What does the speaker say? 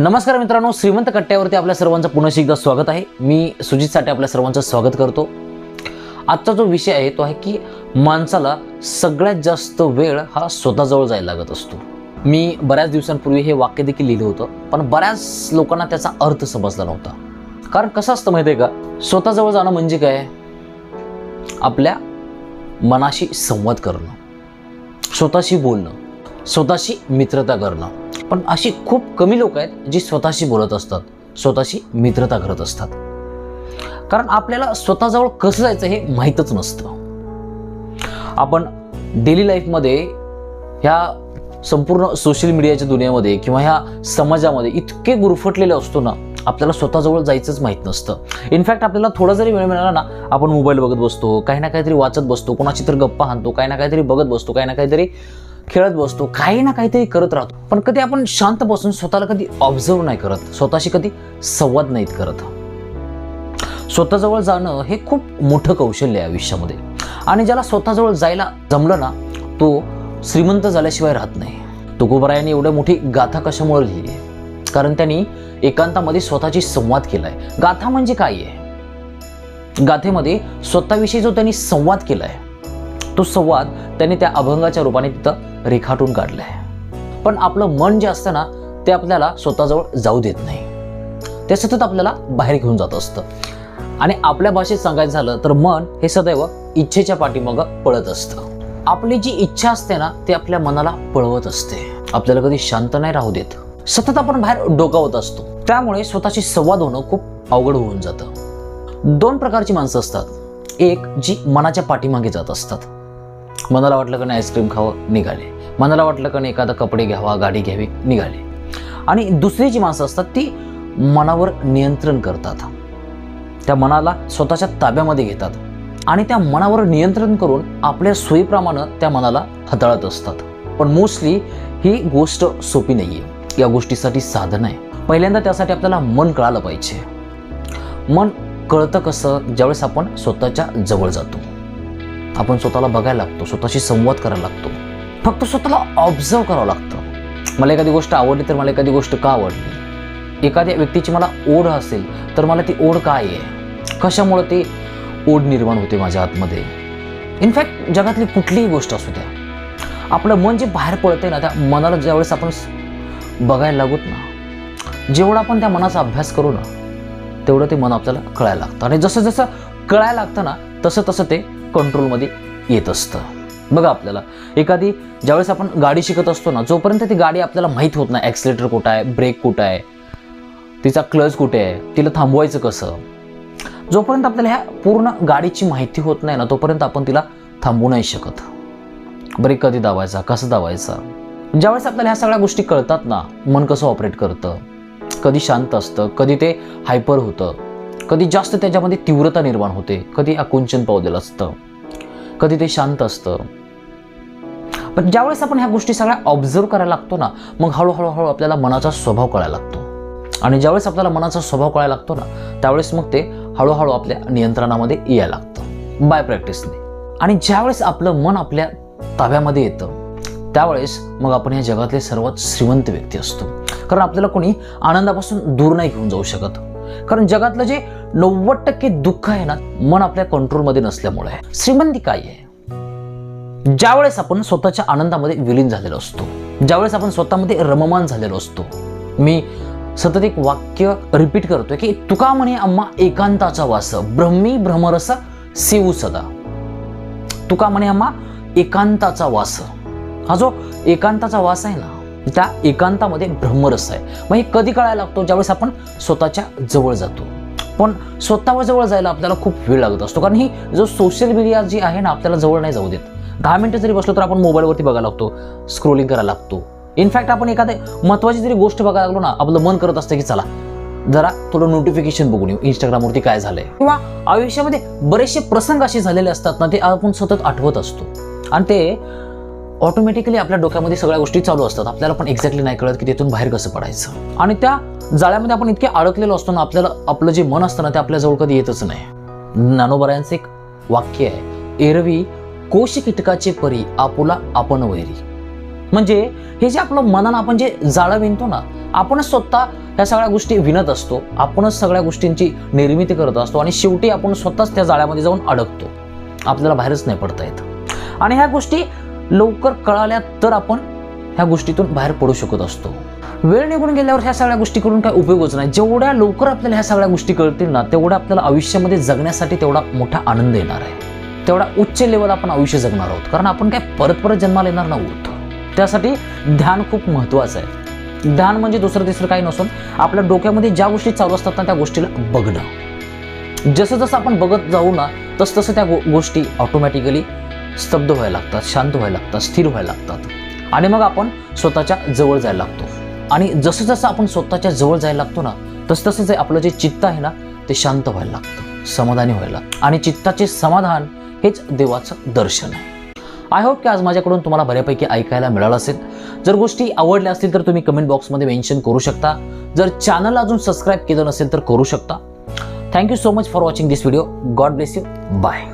नमस्कार मित्रांनो श्रीमंत कट्ट्यावरती आपल्या सर्वांचं पुन्हा एकदा स्वागत आहे. मी सुजित साठे आपल्या सर्वांचं स्वागत करतो. आजचा जो विषय आहे तो आहे की माणसाला सगळ्यात जास्त वेळ हा स्वतःजवळ जायला लागत असतो. मी बऱ्याच दिवसांपूर्वी हे वाक्य देखील लिहिलं होतं पण बऱ्याच लोकांना त्याचा अर्थ समजला नव्हता. कारण कसं असतं माहिती आहे का? स्वतःजवळ जाणं म्हणजे काय? आपल्या मनाशी संवाद करणं स्वतःशी बोलणं स्वतःशी मित्रता करणं. पण अशी खूप कमी लोक आहेत जी स्वतःशी बोलत असतात स्वतःशी मित्रता करत असतात. कारण आपल्याला स्वतःजवळ कसं जायचं हे माहीतच नसतं. आपण डेली लाईफमध्ये ह्या संपूर्ण सोशल मीडियाच्या दुनियामध्ये किंवा ह्या समाजामध्ये इतके गुरफटलेले असतो ना आपल्याला स्वतःजवळ जायचंच माहीत नसतं. इनफॅक्ट आपल्याला थोडा जरी वेळ मिळाला ना आपण मोबाईल बघत बसतो काही ना काहीतरी वाचत बसतो कोणाची तर गप्पा हाणतो काही ना काहीतरी बघत बसतो काही ना काहीतरी खेळत बसतो काही ना काहीतरी करत राहतो. पण कधी आपण शांत बसून स्वतःला कधी ऑब्झर्व नाही करत. स्वतःशी कधी संवाद नाहीत करत. स्वतःजवळ जाणं हे खूप मोठं कौशल्य आहे आयुष्यामध्ये. आणि ज्याला स्वतःजवळ जायला जमलं ना तो श्रीमंत झाल्याशिवाय राहत नाही. तुकोबरायाने एवढी मोठी गाथा कशामुळे लिहिली? आहे कारण त्यांनी एकांतामध्ये स्वतःची संवाद केलाय. गाथा म्हणजे काय आहे? गाथेमध्ये स्वतःविषयी जो त्यांनी संवाद केलाय तो संवाद त्यांनी त्या अभंगाच्या रूपाने तिथं रेखाटून काढलं आहे पण आपलं मन जे असतं ना ते आपल्याला स्वतःजवळ जाऊ देत नाही. ते सतत आपल्याला बाहेर घेऊन जात असतं. आणि आपल्या भाषेत सांगायचं झालं तर मन हे सदैव इच्छेच्या पाठीमागं पळत असतं. आपली जी इच्छा असते ना ती आपल्या मनाला पळवत असते. आपल्याला कधी शांत नाही राहू देत. सतत आपण बाहेर डोकावत असतो. त्यामुळे स्वतःशी संवाद होणं खूप अवघड होऊन जातं. दोन प्रकारची माणसं असतात. एक जी मनाच्या पाठीमागे जात असतात. मनाला वाटलं का नाही आईस्क्रीम खावं? निघाले. मनाला वाटलं का नाही एखादा कपडे घ्यावा गाडी घ्यावी? निघाले. आणि दुसरी जी माणसं असतात ती मनावर नियंत्रण करतात त्या मनाला स्वतःच्या ताब्यामध्ये घेतात आणि त्या मनावर नियंत्रण करून आपल्या सोयीप्रमाणे त्या मनाला हाताळत असतात. पण मोस्टली ही गोष्ट सोपी नाही आहे या गोष्टीसाठी साधन आहे. पहिल्यांदा त्यासाठी आपल्याला मन कळालं पाहिजे. मन कळतं कसं? ज्यावेळेस आपण स्वतःच्या जवळ जातो. आपण स्वतःला बघायला लागतो स्वतःशी संवाद करायला लागतो. फक्त स्वतःला ऑब्झर्व करावं लागतं. मला एखादी गोष्ट आवडली तर मला एखादी गोष्ट का आवडली? एखाद्या व्यक्तीची मला ओढ असेल तर मला ती ओढ काय आहे? कशामुळं ती ओढ निर्माण होते माझ्या आतमध्ये? इनफॅक्ट जगातली कुठलीही गोष्ट असू द्या. आपलं मन जे बाहेर पडतंय ना त्या मनाला ज्यावेळेस आपण बघायला लागूत ना जेवढा आपण त्या मनाचा अभ्यास करू ना तेवढं ते मन आपल्याला कळायला लागतं. आणि जसं जसं कळायला लागतं ना तसं तसं ते कंट्रोलमध्ये येत असतं. बघा आपल्याला एखादी ज्यावेळेस आपण गाडी शिकत असतो ना जोपर्यंत ती गाडी आपल्याला माहीत होत नाही ॲक्सिलेटर कुठं आहे ब्रेक कुठं आहे तिचा क्लच कुठे आहे तिला थांबवायचं कसं जोपर्यंत आपल्याला ह्या पूर्ण गाडीची माहिती होत नाही ना तोपर्यंत आपण तिला थांबवू नाही शकत. ब्रेक कधी दाबायचा कसं दाबायचा? ज्यावेळेस आपल्याला ह्या सगळ्या गोष्टी कळतात ना मन कसं ऑपरेट करतं कधी शांत असतं कधी ते हायपर होतं कधी जास्त त्याच्यामध्ये तीव्रता निर्माण होते कधी आकुंचन पावलेलं असतं कधी ते शांत असतं. पण ज्यावेळेस आपण ह्या गोष्टी सगळ्या ऑब्झर्व करायला लागतो ना मग हळूहळू हळू आपल्याला मनाचा स्वभाव कळायला लागतो. आणि ज्यावेळेस आपल्याला मनाचा स्वभाव कळायला लागतो ना त्यावेळेस मग ते हळूहळू आपल्या नियंत्रणामध्ये यायला लागतं. बाय प्रॅक्टिसने आणि ज्यावेळेस आपलं मन आपल्या ताब्यामध्ये येतं त्यावेळेस मग आपण या जगातले सर्वात श्रीमंत व्यक्ती असतो. कारण आपल्याला कोणी आनंदापासून दूर नाही घेऊन जाऊ शकत. कारण जगातलं जे नव्वद टक्के दुःख आहे ना मन आपल्या कंट्रोलमध्ये नसल्यामुळे. आहे श्रीमंती काय आहे? ज्यावेळेस आपण स्वतःच्या आनंदामध्ये विलीन झालेलो असतो ज्यावेळेस आपण स्वतःमध्ये रममान झालेलो असतो मी सतत एक वाक्य रिपीट करतोय की तुका म्हणे अम्मा एकांताचा वास ब्रह्मी भ्रमरस सेऊ सदा. तुका म्हणे अम्मा एकांताचा वास. हा जो एकांताचा वास आहे ना त्या एकांतामध्ये ब्रह्मरस आहे. मग हे कधी कळायला लागतो? ज्यावेळेस आपण स्वतःच्या जवळ जातो. पण स्वतःवर जवळ जायला आपल्याला खूप वेळ लागत असतो. कारण ही जो सोशल मीडिया जी आहे ना आपल्याला जवळ नाही जाऊ देत. दहा मिनटं जरी बसलो तर आपण मोबाईलवरती बघायला लागतो. स्क्रोलिंग करायला लागतो. इनफॅक्ट आपण एखादी महत्त्वाची जरी गोष्ट बघायला लागलो ना आपलं मन करत असतं की चला जरा थोडं नोटिफिकेशन बघून येऊ. इंस्टाग्रामवरती काय झालंय? किंवा आयुष्यामध्ये बरेचसे प्रसंग असे झालेले असतात ना ते आपण सतत आठवत असतो. आणि ते ऑटोमॅटिकली आपल्या डोक्यामध्ये सगळ्या गोष्टी चालू असतात. आपल्याला पण एक्झॅक्टली नाही कळत की तिथून बाहेर कसं पडायचं. आणि त्या जाळ्यामध्ये आपण इतके अडकलेलो असतो ना आपल्याला आपलं जे मन असतं ना ते आपल्याजवळ कधी येतच नाही. ज्ञानोबरायांचं एक वाक्य आहे एरवी कोश कीटकाचे परी आपुला आपण वैरी. म्हणजे हे जे आपलं मनानं आपण जे जाळं विणतो ना आपणच स्वतः ह्या सगळ्या गोष्टी विणत असतो आपणच सगळ्या गोष्टींची निर्मिती करत असतो आणि शेवटी आपण स्वतःच त्या जाळ्यामध्ये जाऊन अडकतो. आपल्याला बाहेरच नाही पडता येत. आणि ह्या गोष्टी लवकर कळाल्या तर आपण ह्या गोष्टीतून बाहेर पडू शकत असतो. वेळ निघून गेल्यावर ह्या सगळ्या गोष्टी करून काय उपयोगच नाही. जेवढ्या लवकर आपल्याला ह्या सगळ्या गोष्टी कळतील ना तेवढ्या आपल्याला आयुष्यामध्ये जगण्यासाठी तेवढा मोठा आनंद येणार आहे. तेवढा उच्च लेवल आपण आयुष्य जगणार आहोत. कारण आपण काय परत परत जन्माला येणार नव्हतं त्यासाठी ध्यान खूप महत्त्वाचं आहे. ध्यान म्हणजे दुसरं तिसरं काही नसून आपल्या डोक्यामध्ये ज्या गोष्टी चालू असतात ना त्या गोष्टीला बघणं. जसं जसं आपण बघत जाऊ ना तसं तसं त्या गो- गोष्टी ऑटोमॅटिकली स्तब्ध व्हायला लागतात शांत व्हायला लागतात स्थिर व्हायला लागतात. आणि मग आपण स्वतःच्या जवळ जायला लागतो. आणि जसं जसं आपण स्वतःच्या जवळ जायला लागतो ना तसं तसं जे आपलं जे चित्त आहे ना ते शांत व्हायला लागतं समाधानी व्हायला लागतं. आणि चित्ताचे समाधान हेच देवाचं दर्शन आहे. आय होप की आज माझ्याकडून तुम्हाला बऱ्यापैकी ऐकायला मिळालं असेल. जर गोष्टी आवडल्या असतील तर तुम्ही कमेंट बॉक्समध्ये मेन्शन करू शकता. जर चॅनल अजून सबस्क्राईब केलं नसेल तर करू शकता. Thank you so much for watching this video God bless you bye